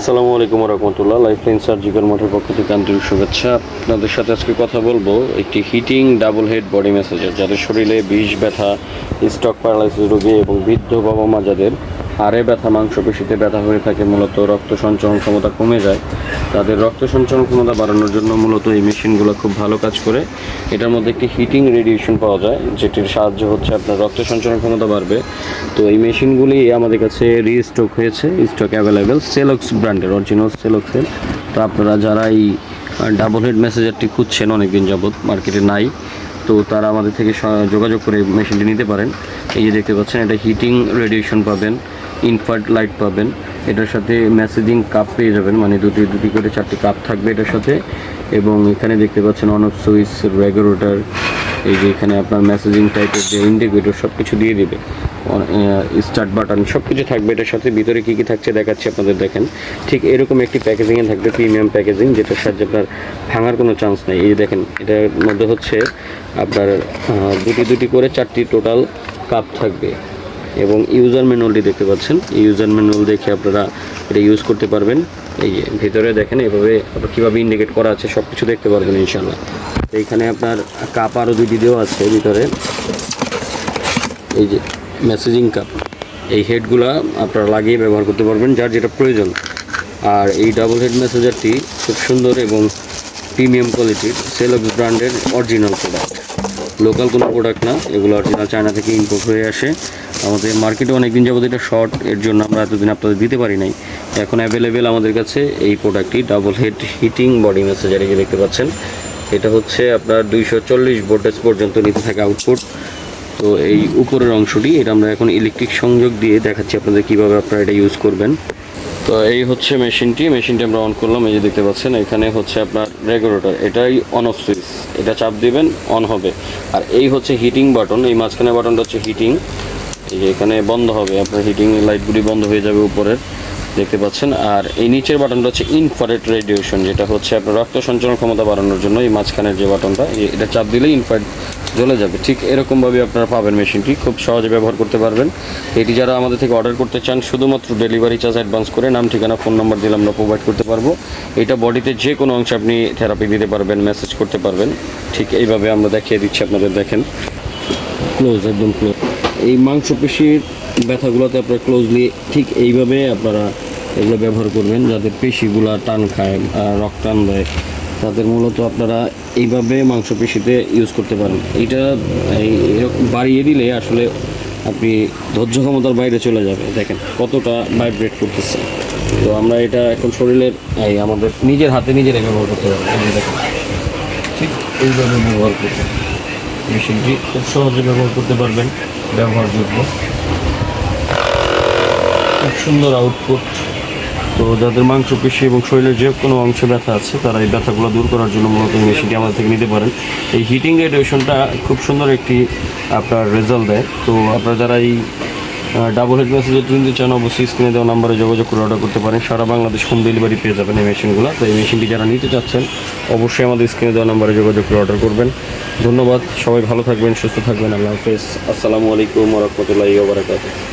আসসালামু আলাইকুম রহমতুল্লাহ। Lifeline surgical motor পক্ষ থেকে আন্তরিক শুভেচ্ছা। আপনাদের সাথে আজকে কথা বলব একটি heating double head body massager যাদের শরীরে বিষ, ব্যথা স্টক প্যারালাইসিস রোগী এবং বৃদ্ধ বাবা মা যাদের হাড়ে ব্যথা, মাংসপেশিতে ব্যথা হয়ে থাকে মূলত, রক্ত সঞ্চালন ক্ষমতা কমে যায়। তাদের রক্ত সঞ্চালন ক্ষমতা বাড়ানোর জন্য মূলত এই মেশিনগুলো খুব ভালো কাজ করে। এটার মধ্যে একটি হিটিং রেডিয়েশন পাওয়া যায়, যেটির সাহায্য হচ্ছে আপনার রক্ত সঞ্চালন ক্ষমতা বাড়বে। তো এই মেশিনগুলি আমাদের কাছে রিস্টক হয়েছে স্টক অ্যাভেলেবেল সেলক্স ব্র্যান্ডের অরিজিনাল সেলক্সের তো আপনারা যারা এই ডাবল হেড মেসেজারটি খুঁজছেন অনেকদিন যাবৎ মার্কেটে নাই, তো তারা আমাদের থেকে যোগাযোগ করে মেশিনটি নিতে পারেন। এই যে দেখতে পাচ্ছেন, এটা হিটিং রেডিয়েশন পাবেন। ইনফার্ট লাইট পাবেন। এটার সাথে মেসেজিং কাপ পেয়ে যাবেন মানে দুটি দুটি করে চারটি কাপ থাকবে এটার সাথে। এবং এখানে দেখতে পাচ্ছেন অন অফ সুইচ রেগুলেটর এই যে এখানে আপনার মেসেজিং টাইপের যে ইন্ডিকেটর সব কিছু দিয়ে দিবে। স্টার্ট বাটন সব কিছু থাকবে এটার সাথে। ভিতরে কী কী থাকছে দেখাচ্ছি আপনাদের দেখেন। ঠিক এরকম একটি প্যাকেজিংয়ে থাকবে প্রিমিয়াম প্যাকেজিং যেটার সাহায্যে আপনার ভাঙার কোনো চান্স নেই। এই দেখেন, এটার মধ্যে হচ্ছে আপনার দুটি দুটি করে চারটি টোটাল কাপ থাকবে। এবং ইউজার ম্যানুয়ালটি দেখতে পাচ্ছেন। ইউজার ম্যানুয়াল দেখে আপনারা এটা ইউজ করতে পারবেন। এই যে ভিতরে দেখেন, এভাবে কীভাবে ইন্ডিকেট করা আছে সব কিছু দেখতে পারবেন ইনশাল্লাহ এইখানে আপনার কাপ আরও দুইটি দেওয়া আছে ভিতরে। এই যে মেসেজিং কাপ এই হেডগুলা আপনারা লাগিয়ে ব্যবহার করতে পারবেন, যার যেটা প্রয়োজন। আর এই ডাবল হেড মেসেজারটি খুব সুন্দর এবং প্রিমিয়াম কোয়ালিটির সেলক্স ব্র্যান্ডের অরিজিনাল প্রোডাক্ট লোকাল কোনো প্রোডাক্ট না, এগুলো অরিজিনাল চায়না থেকে ইম্পোর্ট হয়ে আসে। আমাদের মার্কেটে অনেক দিন যাবত এটা শর্ট এর জন্য আমরা এতদিন আপনাদের দিতে পারি নাই। এখন অ্যাভেলেবেল আমাদের কাছে এই প্রোডাক্টটি double head heating body massager এই যে দেখতে পাচ্ছেন। এটা হচ্ছে আপনার দুইশো চল্লিশ ভোল্টেজ পর্যন্ত নিতে থাকে আউটপুট তো এই উপরের অংশটি, এটা আমরা এখন ইলেকট্রিক সংযোগ দিয়ে দেখাচ্ছি আপনাদের কীভাবে আপনারা এটা ইউজ করবেন। তো এই হচ্ছে মেশিনটি মেশিনটি আমরা অন করলাম, এই যে দেখতে পাচ্ছেন, এখানে হচ্ছে আপনার রেগুলেটর এটাই অন অফ সুইচ এটা চাপ দিবেন অন হবে। আর এই হচ্ছে হিটিং বাটন এই মাঝখানে বাটনটা হচ্ছে হিটিং এই যে এখানে বন্ধ হবে, আপনার হিটিং লাইটগুলি বন্ধ হয়ে যাবে উপরের, দেখতে পাচ্ছেন। আর এই নিচের বাটনটা হচ্ছে ইনফারেট রেডিয়েশন যেটা হচ্ছে আপনার রক্ত সঞ্চালন ক্ষমতা বাড়ানোর জন্য এই মাঝখানের যে বাটনটা এটা চাপ দিলে ইনফারেট জ্বলে যাবে। ঠিক এরকমভাবে আপনারা পাবেন মেশিনটি। খুব সহজে ব্যবহার করতে পারবেন। এটি যারা আমাদের থেকে অর্ডার করতে চান শুধুমাত্র ডেলিভারি চার্জ অ্যাডভান্স করে নাম ঠিকানা ফোন নাম্বার দিলে আমরা প্রোভাইড করতে পারব। এটা বডিতে যে কোনো অংশে আপনি থেরাপি দিতে পারবেন মেসেজ করতে পারবেন। ঠিক এইভাবে আমরা দেখিয়ে দিচ্ছি আপনাদের দেখেন। ক্লোজ একদম ক্লোজ এই মাংসপেশির ব্যথাগুলোতে আপনারা ক্লোজলি ঠিক এইভাবে আপনারা এগুলো ব্যবহার করবেন যাদের পেশিগুলা টান খায় আহ, রক টান দেয়। তাদের মূলত আপনারা এইভাবে মাংসপেশিতে ইউজ করতে পারেন। এইটা এই এরকম বাড়িয়ে দিলে আসলে আপনি ধৈর্য ক্ষমতার বাইরে চলে যাবে। দেখেন কতটা ভাইব্রেট করতেছে। তো আমরা এটা এখন শরীরের, এই আমাদের নিজের হাতে নিজেরাই ব্যবহার করতে পারব। দেখেন, ঠিক এইভাবে ব্যবহার করতে মেশিনটি খুব সহজে ব্যবহার করতে পারবেন ব্যবহারযোগ্য। খুব সুন্দর আউটপুট তো যাদের মাংসপেশি এবং শরীরের যে কোনো অংশে ব্যথা আছে, তারা এই ব্যথাগুলো দূর করার জন্য মূলত এই মেশিনটি আমাদের থেকে নিতে পারেন। এই হিটিং রেডিয়েশনটা খুব সুন্দর একটি আপনার রেজাল্ট দেয়। তো আপনারা যারা এই ডাবল হেড মেসেজের নিতে চান, অবশ্যই স্ক্রিনে দেওয়া নাম্বারে যোগাযোগ করে অর্ডার করতে পারেন। সারা বাংলাদেশ হোম ডেলিভারি পেয়ে যাবেন এই মেশিনগুলো তো এই মেশিনটি যারা নিতে চাচ্ছেন, অবশ্যই আমাদের স্ক্রিনে দেওয়া নাম্বারে যোগাযোগ করে অর্ডার করবেন। ধন্যবাদ, সবাই ভালো থাকবেন, সুস্থ থাকবেন। আল্লাহ হাফেজ। আসসালামু আলাইকুম রহমতুল্লাহি ওবরাকাতুহ